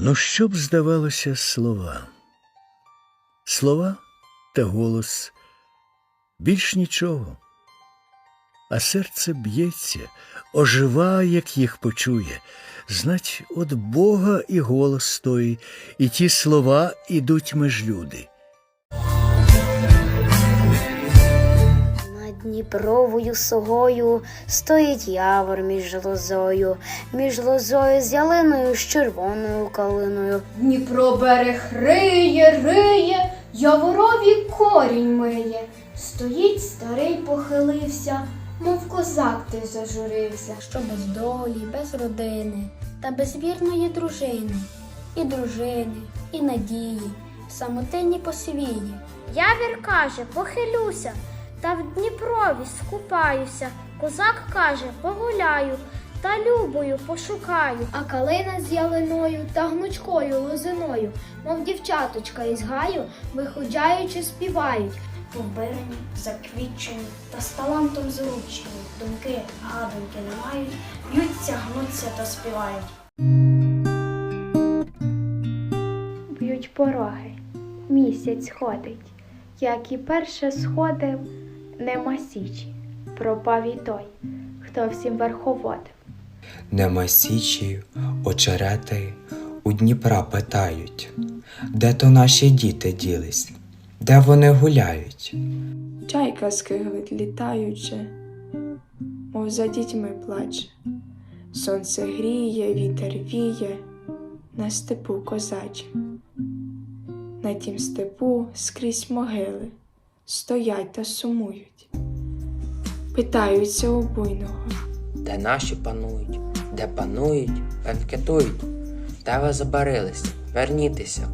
Ну, що б здавалося слова? Слова та голос більш нічого. А серце б'ється, ожива, як їх почує. Знать, от Бога і голос той, і ті слова ідуть меж люди. Дніпровою согою стоїть явор між лозою, між лозою з ялиною з червоною калиною. Дніпро берег риє, риє, яворові корінь миє. Стоїть старий похилився, мов козак ти зажурився. що без долі, без родини та без вірної дружини, і дружини, і надії, в самотині посвії. Явір каже, похилюся, та в Дніпрові скупаюся. Козак каже, погуляю, та любою пошукаю. А калина з ялиною та гнучкою лозиною, мов дівчаточка із гаю, виходжаючи, співають. Побирені, заквітчені та з талантом заручені. Думки, гаданки не мають, б'ються, гнуться та співають. б'ють пороги, місяць ходить, як і перше сходив, нема січі, пропав і той, хто всім верховодив. Нема січі, очерети у Дніпра питають, де то наші діти ділись, де вони гуляють. Чайка скиглить літаючи, мов за дітьми плаче. Сонце гріє, вітер віє на степу козачим. На тім степу скрізь могили стоять та сумують. Питаються у буйного, де наші панують, де панують, бенкетують. Де ви забарились? Вернітеся,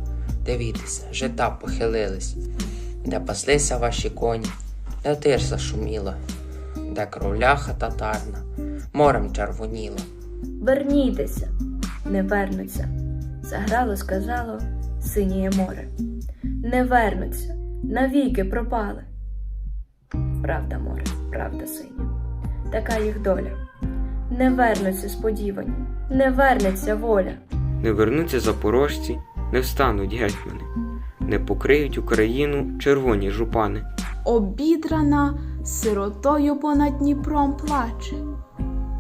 дивіться, жита похилились, де паслися ваші коні, де тирса шуміла, де кровляха татарна, морем червоніла. Вернітеся, не вернуться. Заграло, сказало синіє море. Не вернуться, навіки пропали. Правда, море, правда, синя. Така їх доля. Не вернуться сподівані, не вернеться воля. Не вернуться запорожці, не встануть гетьмани, не покриють Україну червоні жупани. обідрана, сиротою понад Дніпром плаче.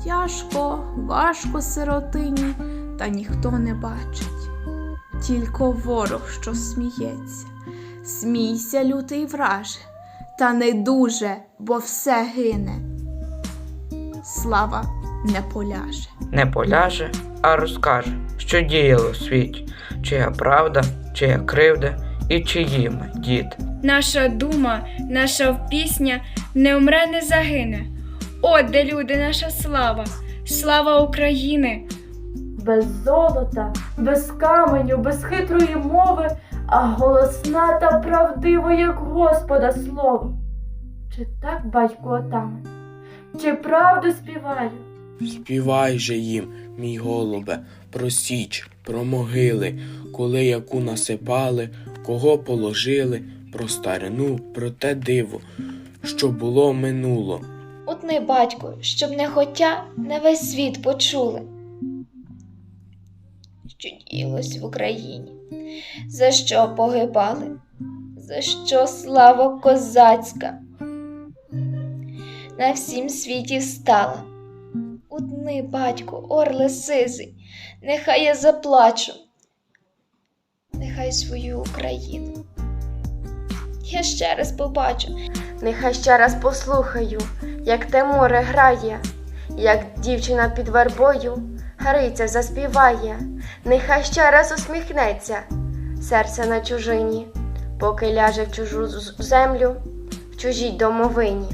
Тяжко, важко сиротині, та ніхто не бачить. Тільки ворог, що сміється. Смійся, лютий враже, та не дуже, бо все гине. Слава не поляже. Не поляже, а розкаже, що діяло в світі, чия правда, чия кривда і чиї ми, дід. Наша дума, наша пісня не умре, не загине. От де люди, наша слава, слава України. Без золота, без каменю, без хитрої мови, а голосна та правдива, як Господа слово. Чи так, батько отаман? Чи правду співаю? Співай же їм, мій голубе, про січ, про могили, коли яку насипали, кого положили, про старину, про те диво, що було минуло. Утни, батько, щоб не хотя, не весь світ почули. Що діялось в Україні? За що погибали? За що слава козацька? На всім світі стала. Утни, батько, орле сизий, нехай я заплачу, нехай свою Україну. Я ще раз побачу, Нехай ще раз послухаю, як те море грає, як дівчина під вербою Гриця заспіває, нехай ще раз усміхнеться серце на чужині, поки ляже в чужу землю, в чужій домовині.